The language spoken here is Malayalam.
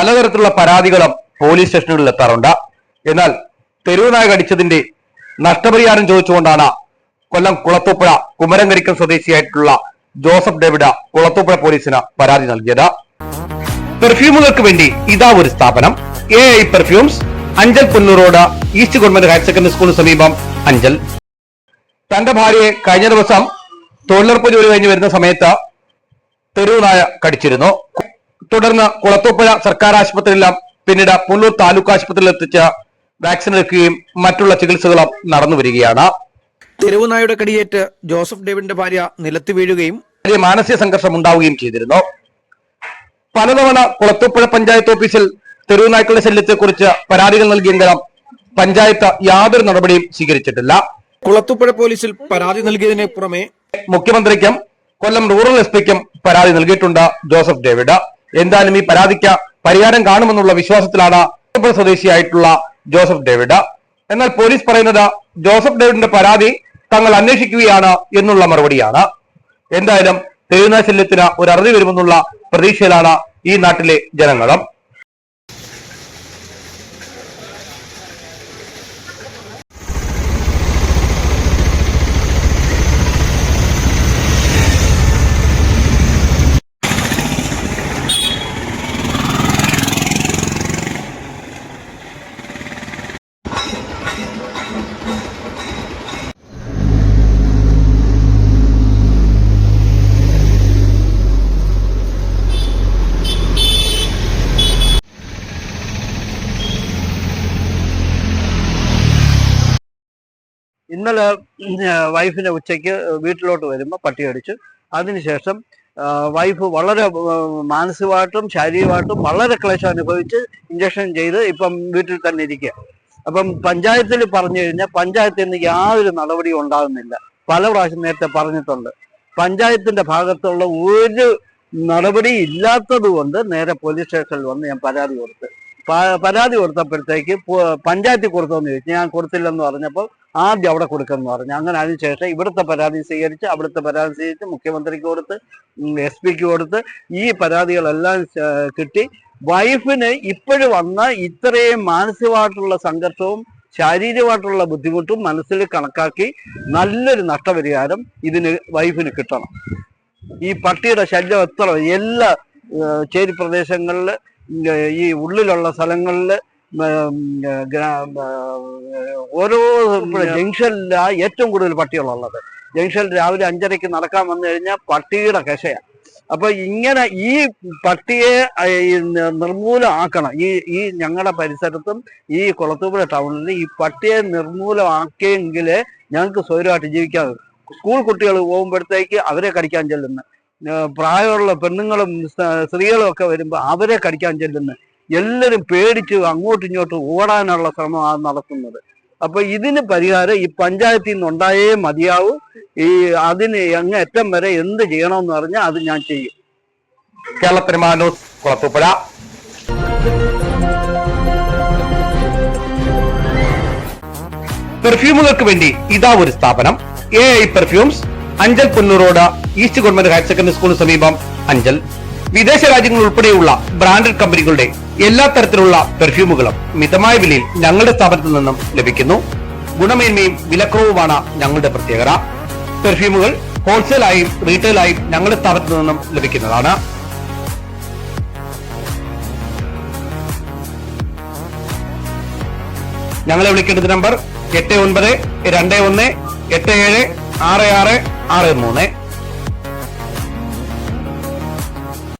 പലതരത്തിലുള്ള പരാതികളും പോലീസ് സ്റ്റേഷനുകളിൽ എത്താറുണ്ട്. എന്നാൽ തെരുവ് നായക അടിച്ചതിന്റെ നഷ്ടപരിഹാരം ചോദിച്ചുകൊണ്ടാണ് കൊല്ലം കുളത്തൂപ്പുഴ കുമരങ്കരിക്കൽ സ്വദേശിയായിട്ടുള്ള ജോസഫ് ഡേവിഡ കുളത്തൂപ്പുഴ പോലീസിന് പരാതി നൽകിയത്. പെർഫ്യൂമുകൾക്ക് വേണ്ടി ഇതാ ഒരു സ്ഥാപനം. A I perfumes Anchal Punnur road east government higher secondary സ്കൂളിന് സമീപം അഞ്ചൽ. തന്റെ ഭാര്യയെ കഴിഞ്ഞ ദിവസം തൊഴിലുറപ്പ് ജോലി കഴിഞ്ഞ് വരുന്ന സമയത്ത് തെരുവ് നായ കടിച്ചിരുന്നു. തുടർന്ന് കുളത്തൂപ്പുഴ സർക്കാർ ആശുപത്രിയിലും പിന്നീട് പുല്ലൂർ താലൂക്ക് ആശുപത്രിയിൽ എത്തിച്ച് വാക്സിൻ എടുക്കുകയും മറ്റുള്ള ചികിത്സകളും നടന്നു വരികയാണ്. തെരുവുനായുടെ കടിയേറ്റ് ജോസഫ് ഡേവിഡിന്റെ ഭാര്യ നിലത്ത് വീഴുകയും വലിയ മാനസിക സംഘർഷം ഉണ്ടാവുകയും ചെയ്തിരുന്നു. പലതവണ കുളത്തൂപ്പുഴ പഞ്ചായത്ത് ഓഫീസിൽ തെരുവുനായ്ക്കളുടെ ശല്യത്തെക്കുറിച്ച് പരാതികൾ നൽകിയെങ്കിലും പഞ്ചായത്ത് യാതൊരു നടപടിയും സ്വീകരിച്ചിട്ടില്ല. കുളത്തൂപ്പുഴ പോലീസിൽ പരാതി നൽകിയതിനെ പുറമെ മുഖ്യമന്ത്രിക്കും കൊല്ലം റൂറൽ എസ് പിക്കും പരാതി നൽകിയിട്ടുണ്ട് ജോസഫ് ഡേവിഡ്. എന്തായാലും ഈ പരാതിക്ക് പരിഹാരം കാണുമെന്നുള്ള വിശ്വാസത്തിലാണ് സ്വദേശിയായിട്ടുള്ള ജോസഫ് ഡേവിഡ്. എന്നാൽ പോലീസ് പറയുന്നത് ജോസഫ് ഡേവിഡിന്റെ പരാതി തങ്ങൾ അന്വേഷിക്കുകയാണ് എന്നുള്ള മറുപടിയാണ്. എന്തായാലും തെരുവുനാശല്യത്തിന് ഒരു അറുതി വരുമെന്നുള്ള പ്രതീക്ഷയിലാണ് ഈ നാട്ടിലെ ജനങ്ങളും. ഇന്നലെ വൈഫിനെ ഉച്ചയ്ക്ക് വീട്ടിലോട്ട് വരുമ്പോൾ പട്ടി അടിച്ചു അതിനുശേഷം വൈഫ് വളരെ മാനസികമായിട്ടും ശാരീരികമായിട്ടും വളരെ ക്ലേശം അനുഭവിച്ച് ഇഞ്ചക്ഷൻ ചെയ്ത് ഇപ്പം വീട്ടിൽ തന്നെ ഇരിക്കുക അപ്പം പഞ്ചായത്തിൽ പറഞ്ഞു കഴിഞ്ഞാൽ പഞ്ചായത്തിൽ നിന്ന് യാതൊരു നടപടിയും ഉണ്ടാകുന്നില്ല. പല പ്രാവശ്യം നേരത്തെ പറഞ്ഞിട്ടുണ്ട്. പഞ്ചായത്തിന്റെ ഭാഗത്തുള്ള ഒരു നടപടി ഇല്ലാത്തത് കൊണ്ട് നേരെ പോലീസ് സ്റ്റേഷനിൽ വന്ന് ഞാൻ പരാതി കൊടുത്ത് പരാതി കൊടുത്തപ്പോഴത്തേക്ക് പഞ്ചായത്തിൽ കൊടുത്തോന്ന് ചോദിച്ചു. ഞാൻ കൊടുത്തില്ലെന്ന് പറഞ്ഞപ്പോൾ ആദ്യം അവിടെ കൊടുക്കുമെന്ന് പറഞ്ഞു. അങ്ങനെ അതിനുശേഷം ഇവിടുത്തെ പരാതി സ്വീകരിച്ച് അവിടുത്തെ പരാതി സ്വീകരിച്ച് മുഖ്യമന്ത്രിക്ക് കൊടുത്ത് എസ് പിക്ക് കൊടുത്ത് ഈ പരാതികളെല്ലാം കിട്ടി. വൈഫിന് ഇപ്പോഴും വന്ന ഇത്രയും മാനസികമായിട്ടുള്ള സംഘർഷവും ശാരീരികമായിട്ടുള്ള ബുദ്ധിമുട്ടും മനസ്സിൽ കണക്കാക്കി നല്ലൊരു നഷ്ടപരിഹാരം ഇതിന് വൈഫിന് കിട്ടണം. ഈ പട്ടിയുടെ ശല്യം എത്ര? എല്ലാ ചേരി പ്രദേശങ്ങളിൽ ഈ ഉള്ളിലുള്ള സ്ഥലങ്ങളിൽ ഓരോ ജംഗ്ഷനിലാണ് ഏറ്റവും കൂടുതൽ പട്ടികളുള്ളത്. ജംഗ്ഷനിൽ രാവിലെ അഞ്ചരയ്ക്ക് നടക്കാൻ വന്നു കഴിഞ്ഞാൽ പട്ടിയുടെ കശയാണ് അപ്പൊ ഇങ്ങനെ ഈ പട്ടിയെ നിർമൂലമാക്കണം. ഈ ഈ ഞങ്ങളുടെ പരിസരത്തും ഈ കുളത്തൂപ്പുഴ ടൗണിൽ ഈ പട്ടിയെ നിർമൂലമാക്കിയെങ്കിലേ ഞങ്ങൾക്ക് സ്വൈരമായിട്ട് ജീവിക്കാൻ സ്കൂൾ കുട്ടികൾ പോകുമ്പോഴത്തേക്ക് അവരെ കടിക്കാൻ ചെല്ലുന്നു. പ്രായമുള്ള പെണ്ണുങ്ങളും സ്ത്രീകളും ഒക്കെ വരുമ്പോൾ അവരെ കടിക്കാൻ ചെല്ലുന്നു. എല്ലാവരും പേടിച്ച് അങ്ങോട്ടും ഇങ്ങോട്ടും ഓടാനുള്ള ശ്രമമാണ് നടത്തുന്നത്. അപ്പൊ ഇതിന് പരിഹാരം ഈ പഞ്ചായത്തിൽ നിന്ന് ഉണ്ടായേ മതിയാവൂ. ഈ അതിന് അങ്ങ് അറ്റം വരെ എന്ത് ചെയ്യണമെന്ന് പറഞ്ഞാൽ അത് ഞാൻ ചെയ്യും. കേരളത്തിന് പെർഫ്യൂമുകൾക്ക് വേണ്ടി ഇതാ ഒരു സ്ഥാപനം. Perfumes Anchal Punnur road east government higher secondary സ്കൂളിന് സമീപം അഞ്ചൽ. വിദേശ രാജ്യങ്ങൾ ഉൾപ്പെടെയുള്ള ബ്രാൻഡഡ് കമ്പനികളുടെ എല്ലാ തരത്തിലുള്ള പെർഫ്യൂമുകളും മിതമായ വിലയിൽ ഞങ്ങളുടെ സ്ഥാപനത്തിൽ നിന്നും ലഭിക്കുന്നു. ഗുണമേന്മയും വിലക്കുറവുമാണ് ഞങ്ങളുടെ പ്രത്യേകത. പെർഫ്യൂമുകൾ ഹോൾസെയിലായും റീറ്റെയിലായും ഞങ്ങളുടെ സ്ഥാപനത്തിൽ നിന്നും ലഭിക്കുന്നതാണ്. ഞങ്ങളെ വിളിക്കേണ്ടത് നമ്പർ എട്ട് ഒൻപത് രണ്ട് ഒന്ന് എട്ട് ഏഴ് ആറ് ആറ് ആറ് മൂന്ന്